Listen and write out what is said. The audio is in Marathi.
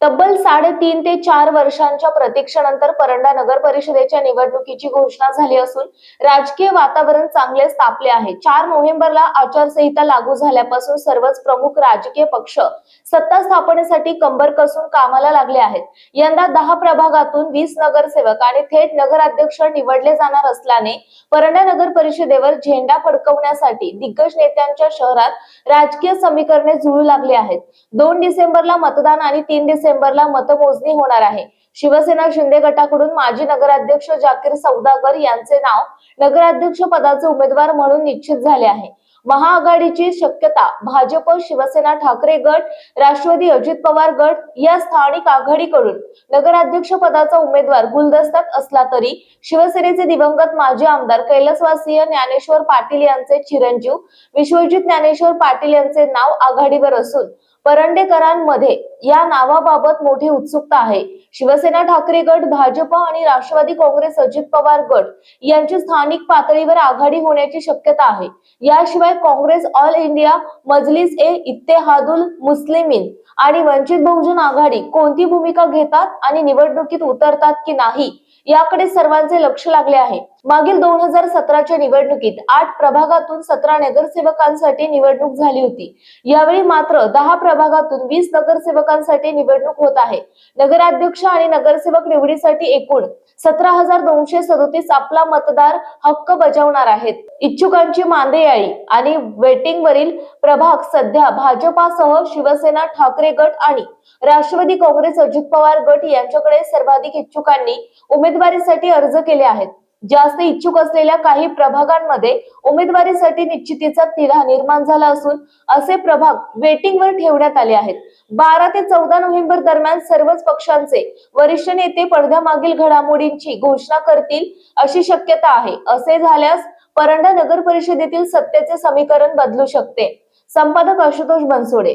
तब्बल साडेतीन ते चार वर्षांच्या प्रतीक्षेनंतर परंडा नगर परिषदेच्या निवडणुकीची घोषणा झाली असून राजकीय वातावरण चांगलेच तापले आहे. चार नोव्हेंबरला आचारसंहिता लागू झाल्यापासून सर्वच प्रमुख राजकीय पक्ष सत्ता स्थापनेसाठी कंबर कसून कामाला लागले आहेत. यंदा दहा प्रभागातून वीस नगरसेवक आणि थेट नगराध्यक्ष निवडले जाणार असल्याने परंडा नगर परिषदेवर झेंडा फडकवण्यासाठी दिग्गज नेत्यांच्या शहरात राजकीय समीकरणे जुळू लागली आहेत. दोन डिसेंबरला मतदान आणि तीन डिसेंबरला मतमोजणी होणार आहे. शिवसेना शिंदे गटाकडून माजी नगराध्यक्ष जाकीर सौदागर यांचे नाव नगराध्यक्ष पदाचे उमेदवार म्हणून निश्चित झाले आहे. महाआघाडीची शक्यता भाजप शिवसेना ठाकरे गट राष्ट्रवादी अजित पवार गट या स्थानिक आघाडीकडून नगराध्यक्ष पदाचा उमेदवार गुलदस्त्यात असला तरी शिवसेनेचे दिवंगत माजी आमदार कैलासवासीय ज्ञानेश्वर पाटील यांचे चिरंजीव विश्वजित ज्ञानेश्वर पाटील यांचे नाव आघाडीवर असून परंडेकरांमध्ये या नावाबाबत मोठी उत्सुकता आहे. शिवसेना ठाकरे गट भाजप आणि राष्ट्रवादी काँग्रेस अजित पवार गट यांची स्थानिक पातळीवर आघाडी होण्याची शक्यता आहे. याशिवाय काँग्रेस ऑल इंडिया मजलिस ए इत्तेहादुल मुस्लिमीन आणि वंचित बहुजन आघाडी कोणती भूमिका घेतात आणि निवडणुकीत उतरतात की नाही याकडे सर्वांचे लक्ष लागले आहे. मागील दोन हजार सतराच्या निवडणुकीत आठ प्रभागातून सतरा नगरसेवकांसाठी निवडणूक झाली होती. यावेळी मात्र दहा प्रभागातून वीस नगरसेवकांसाठी निवडणूक होत आहे. नगराध्यक्ष आणि नगरसेवक निवडीसाठी एकूण सतरा हजार दोनशे सदोतीस आपला मतदार हक्क बजावणार आहेत. इच्छुकांची मांदेयाळी आणि वेटिंग वरील प्रभाग सध्या भाजपासह शिवसेना ठाकरे गट आणि राष्ट्रवादी काँग्रेस अजित पवार गट यांच्याकडे सर्वाधिक इच्छुकांनी उमेदवारीसाठी अर्ज केले आहेत. जास्त इच्छुक असलेल्या काही प्रभागांमध्ये उमेदवारीसाठी निश्चितीचा तिढा निर्माण झाला असून असे प्रभाग वेटिंग वर ठेवण्यात आले आहेत. बारा ते चौदा नोव्हेंबर दरम्यान सर्वच पक्षांचे वरिष्ठ नेते पडद्यामागील घडामोडींची घोषणा करतील अशी शक्यता आहे. असे झाल्यास परंडा नगर परिषदेतील सत्तेचे समीकरण बदलू शकते. संपादक आशुतोष बनसोडे